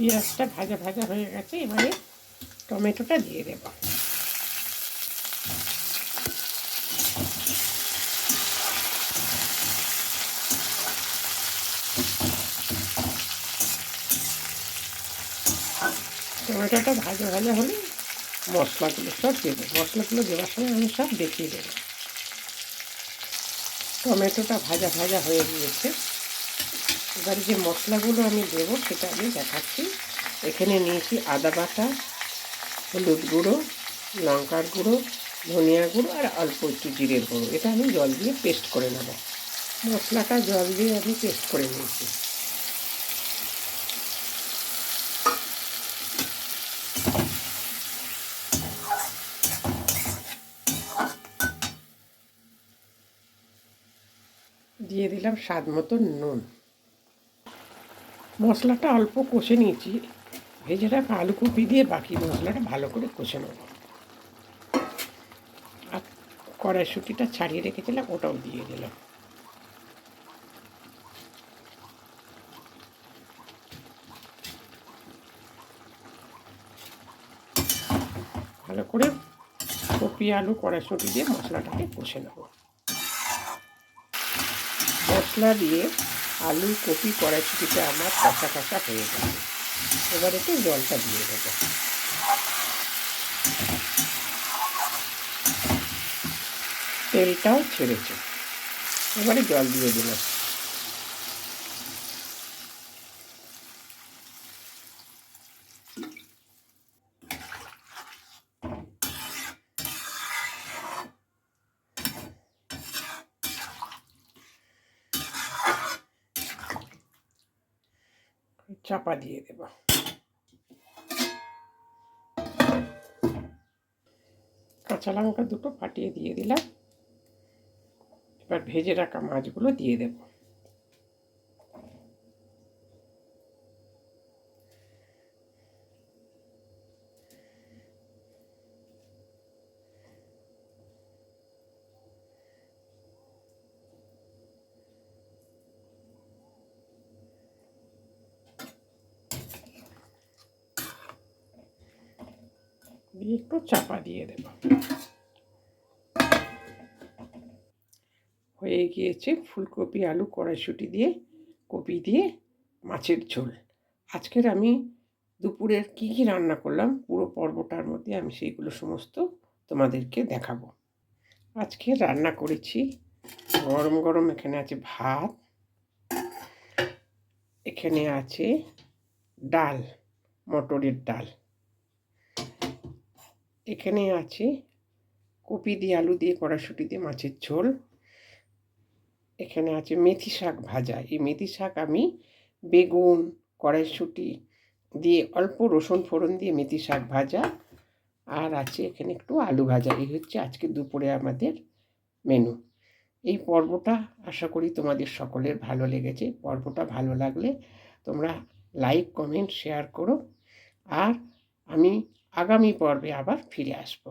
পেঁয়াজটা ভাজা ভাজা হয়ে গেছে, এবারে টমেটোটা দিয়ে দেব। টমেটোটা ভাজা ভাজা হলে মশলাগুলো সব দেবো। মশলাগুলো দেওয়ার সময় আমি সব দেখিয়ে দেবো। টমেটোটা ভাজা ভাজা হয়ে গিয়েছে। এবারে যে মশলাগুলো আমি দেবো সেটা আমি দেখাচ্ছি। এখানে নিয়েছি আদা বাটা, হলুদ গুঁড়ো, লঙ্কার গুঁড়ো, ধনিয়া গুঁড়ো আর অল্প একটু জিরের গুঁড়ো। এটা আমি জল দিয়ে পেস্ট করে নেব। মশলাটা জল দিয়ে আমি পেস্ট করে নিয়েছি। দিয়ে দিলাম স্বাদ মতো নুন। মশলাটা অল্প কষে নিয়েছি। ভেজে রাখা আলু কপি দিয়ে বাকি মশলাটা ভালো করে কষে নেব। আর কড়াইশুটিটা ছাড়িয়ে রেখেছিলাম, ওটাও দিয়ে দিলাম। ভালো করে কপি আলু, কড়াইশুটি দিয়ে মশলাটাকে কষে নেব। মশলা দিয়ে আলু কপি কড়াইশুটিতে আমার কাঁচা কাঁচা হয়ে যাবে এবার একটু জলটা দিয়ে দেবো। তেলটাও ছেড়েছে। এবারে জল দিয়ে দিলাম। চাপা দিয়ে দেব। কাঁচা লঙ্কা দুটো ফাটিয়ে দিয়ে দিলাম। এবার ভেজে রাখা মাছগুলো দিয়ে দেব। একটু চাপা দিয়ে দেব। হয়ে গিয়েছে ফুলকপি, আলু, কড়াইশুটি দিয়ে, কপি দিয়ে মাছের ঝোল। আজকের আমি দুপুরের কী কী রান্না করলাম, পুরো পর্বটার মধ্যে আমি সেইগুলো সমস্ত তোমাদেরকে দেখাবো। আজকে রান্না করেছি গরম গরম, এখানে আছে ভাত, এখানে আছে ডাল, মটরের ডাল। এখানে আছে। কপি দিয়ে আলু দিয়ে কড়াশুটি দিয়ে মাছের ঝোল। এখানে আছে মেথি শাক ভাজা। এই মেথি শাক আমি বেগুন, কড়াইশুটি দিয়ে অল্প রসুন ফোড়ন দিয়ে মেথি শাক ভাজা। আর আছে এখানে একটু আলু ভাজা। এই হচ্ছে আজকে দুপুরে আমাদের মেনু। এই পর্বটা আশা করি তোমাদের সকলের ভালো লেগেছে। পর্বটা ভালো লাগলে তোমরা লাইক, কমেন্ট, শেয়ার করো। আর আমি আগামী পর্বে আবার ফিরে আসব।